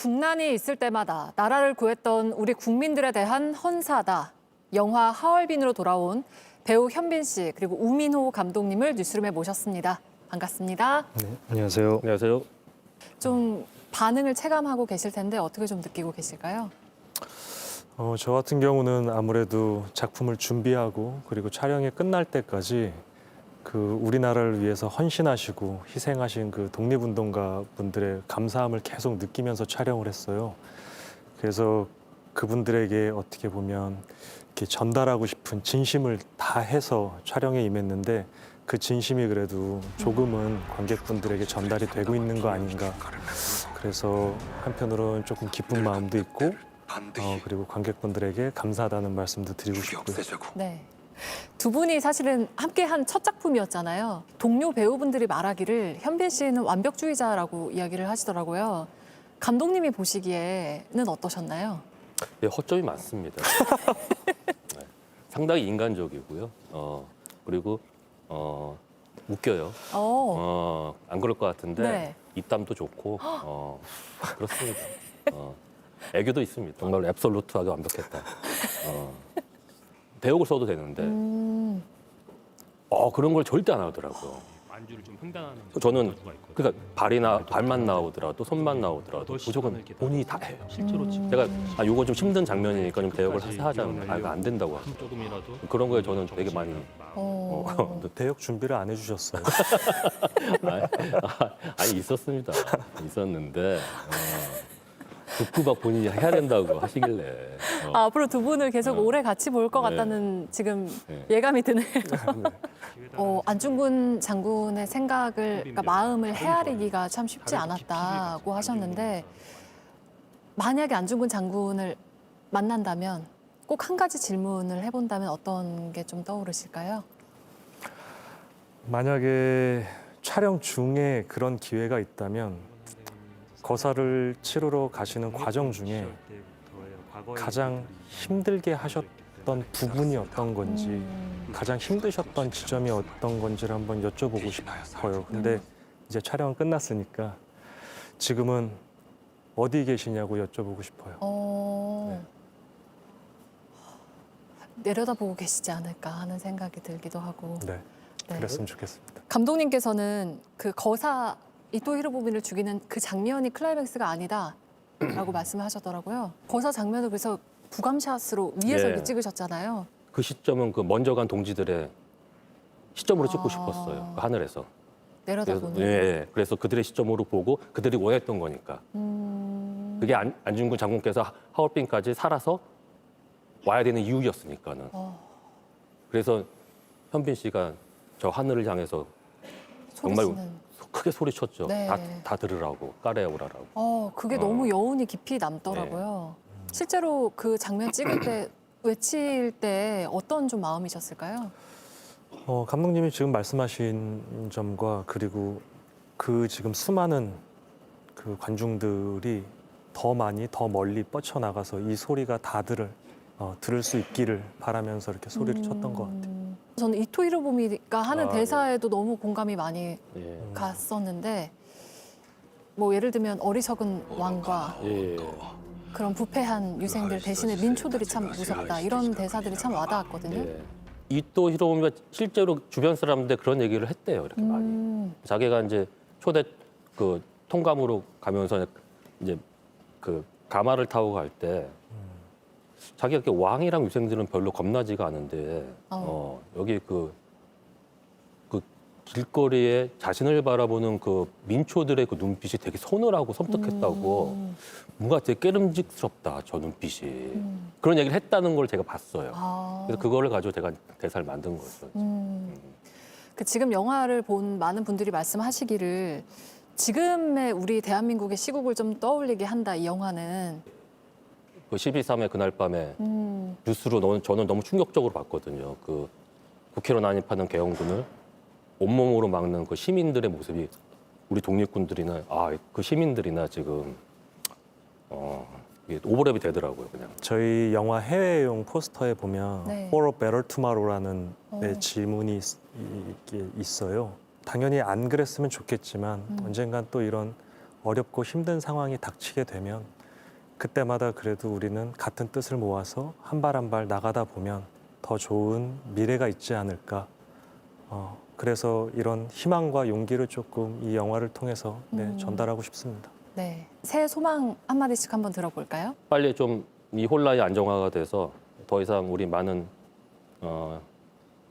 국난이 있을 때마다 나라를 구했던 우리 국민들에 대한 헌사다. 영화 하얼빈으로 돌아온 배우 현빈 씨 그리고 우민호 감독님을 뉴스룸에 모셨습니다. 반갑습니다. 네, 안녕하세요. 안녕하세요. 좀 반응을 체감하고 계실 텐데 어떻게 좀 느끼고 계실까요? 어, 저 같은 경우는 아무래도 작품을 준비하고 그리고 촬영이 끝날 때까지 그 우리나라를 위해서 헌신하시고 희생하신 그 독립운동가 분들의 감사함을 계속 느끼면서 촬영을 했어요. 그래서 그분들에게 어떻게 보면 이렇게 전달하고 싶은 진심을 다 해서 촬영에 임했는데 그 진심이 그래도 조금은 관객분들에게 전달이 되고 있는 거 아닌가. 그래서 한편으로는 조금 기쁜 마음도 있고 어, 그리고 관객분들에게 감사하다는 말씀도 드리고 싶고요. 네. 두 분이 사실은 함께 한 첫 작품이었잖아요. 동료 배우분들이 말하기를 현빈 씨는 완벽주의자라고 이야기를 하시더라고요. 감독님이 보시기에는 어떠셨나요? 네, 허점이 많습니다. 네, 상당히 인간적이고요. 어, 그리고 어, 웃겨요. 어. 어, 안 그럴 것 같은데 네. 입담도 좋고 어, 그렇습니다. 어, 애교도 있습니다. 정말 앱솔루트하게 완벽했다. 어, 대역을 써도 되는데 음. 어, 그런 걸 절대 안 하더라고요. 안주를 좀 횡단하는 저는 있거든요. 그러니까 발이나 발만 나오더라도 손만 나오더라도 무조건 본인이 다 해요. 실제로 음. 지금 제가 아 요거 좀 힘든 장면이니까 좀 대역을 끝까지 하자면 아 이거 안 된다고 하죠. 조금이라도 그런 거에 저는 되게 많이 어. 어, 대역 준비를 안 해주셨어요. 아니, 아, 아니 있었습니다. 있었는데 어, 막 본인이 해야 된다고 하시길래 어, 아, 앞으로 두 분을 계속 어. 오래 같이 볼 것 네. 같다는 지금 네. 예감이 드네요. 어, 안중근 장군의 생각을, 그러니까 마음을 헤아리기가 참 쉽지 않았다고 하셨는데 만약에 안중근 장군을 만난다면 꼭 한 가지 질문을 해본다면 어떤 게 좀 떠오르실까요? 만약에 촬영 중에 그런 기회가 있다면 거사를 치르러 가시는 과정 중에 가장 힘들게 하셨던 부분이 어떤 건지 음. 가장 힘드셨던 지점이 어떤 건지를 한번 여쭤보고 싶어요. 근데 이제 촬영 끝났으니까 지금은 어디 계시냐고 여쭤보고 싶어요. 어, 내려다보고 계시지 않을까 하는 생각이 들기도 하고. 네, 네. 그랬으면 좋겠습니다. 감독님께서는 그 거사 이토 히로부미를 죽이는 그 장면이 클라이맥스가 아니다라고 말씀하셨더라고요. 거사 장면을 그래서 부감샷으로 위에서 예. 이렇게 찍으셨잖아요. 그 시점은 그 먼저 간 동지들의 시점으로 찍고 아. 싶었어요. 그 하늘에서. 그래서, 내려다보는. 예, 예. 그래서 그들의 시점으로 보고 그들이 원했던 거니까. 음, 그게 안, 안중근 장군께서 하- 하얼빈까지 살아서 와야 되는 이유였으니까는. 어, 그래서 현빈 씨가 저 하늘을 향해서 정말 소리치는. 크게 소리쳤죠. 네. 다, 다 들으라고 까레 오라라고. 어, 그게 어. 너무 여운이 깊이 남더라고요. 실제로 그 장면 찍을 때 외칠 때 어떤 좀 마음이셨을까요? 어, 감독님이 지금 말씀하신 점과 그리고 그 지금 수많은 그 관중들이 더 많이 더 멀리 뻗쳐 나가서 이 소리가 다들 어, 들을 수 있기를 바라면서 이렇게 소리를 쳤던 것 같아요. 음, 저는 이토 히로부미가 하는 아, 대사에도 너무 공감이 많이 예. 갔었는데 뭐 예를 들면 어리석은 왕과 예. 그런 부패한 유생들 대신에 민초들이 참 무섭다 이런 대사들이 참 와닿았거든요. 예. 이또 히로부미가 실제로 주변 사람들 그런 얘기를 했대요. 이렇게 많이. 음, 자기가 이제 초대 그 통감으로 가면서 이제 그 가마를 타고 갈 때 자기가 이렇게 왕이랑 유생들은 별로 겁나지가 않은데 어. 어, 여기 그, 그 길거리에 자신을 바라보는 그 민초들의 그 눈빛이 되게 서늘하고 섬뜩했다고 음, 뭔가 되게 깨름직스럽다 저 눈빛이 음. 그런 얘기를 했다는 걸 제가 봤어요. 아, 그래서 그거를 가지고 제가 대사를 만든 거죠. 음. 그 지금 영화를 본 많은 분들이 말씀하시기를 지금의 우리 대한민국의 시국을 좀 떠올리게 한다 이 영화는 그 12.3의 그날 밤에 음, 뉴스로 너무, 저는 너무 충격적으로 봤거든요. 그 국회로 난입하는 개헌군을 온몸으로 막는 그 시민들의 모습이 우리 독립군들이나 아 그 시민들이나 지금 어 이게 오버랩이 되더라고요 그냥. 저희 영화 해외용 포스터에 보면 네. For a Better Tomorrow라는 어. 네, 질문이 있, 이- 있어요. 당연히 안 그랬으면 좋겠지만 음. 언젠간 또 이런 어렵고 힘든 상황이 닥치게 되면 그때마다 그래도 우리는 같은 뜻을 모아서 한 발 한 발 나가다 보면 더 좋은 미래가 있지 않을까. 어, 그래서 이런 희망과 용기를 조금 이 영화를 통해서 네, 음. 전달하고 싶습니다. 네. 새해 소망 한마디씩 한번 들어볼까요? 빨리 좀 이 혼란이 안정화가 돼서 더 이상 우리 많은 어,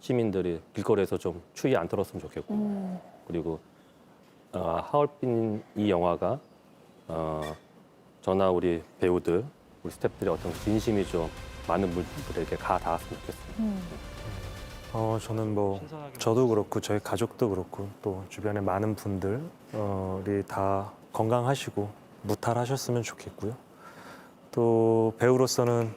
시민들이 길거리에서 좀 추위 안 떨었으면 좋겠고 음, 그리고 어, 하얼빈 이 영화가 어, 저나 우리 배우들 우리 스태프들의 어떤 진심이 좀 많은 분들에게 가 닿았으면 좋겠습니다. 음. 어, 저는 뭐 저도 그렇고 저희 가족도 그렇고 또 주변에 많은 분들이 다 건강하시고 무탈하셨으면 좋겠고요. 또 배우로서는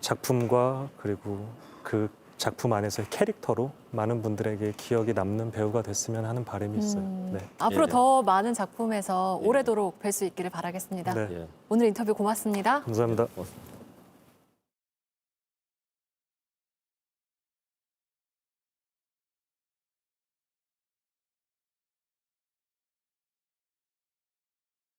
작품과 그리고 그 작품 안에서의 캐릭터로 많은 분들에게 기억이 남는 배우가 됐으면 하는 바람이 있어요. 음. 네. 앞으로 예, 네. 더 많은 작품에서 예. 오래도록 뵐 수 있기를 바라겠습니다. 네. 예. 오늘 인터뷰 고맙습니다. 감사합니다. 고맙습니다.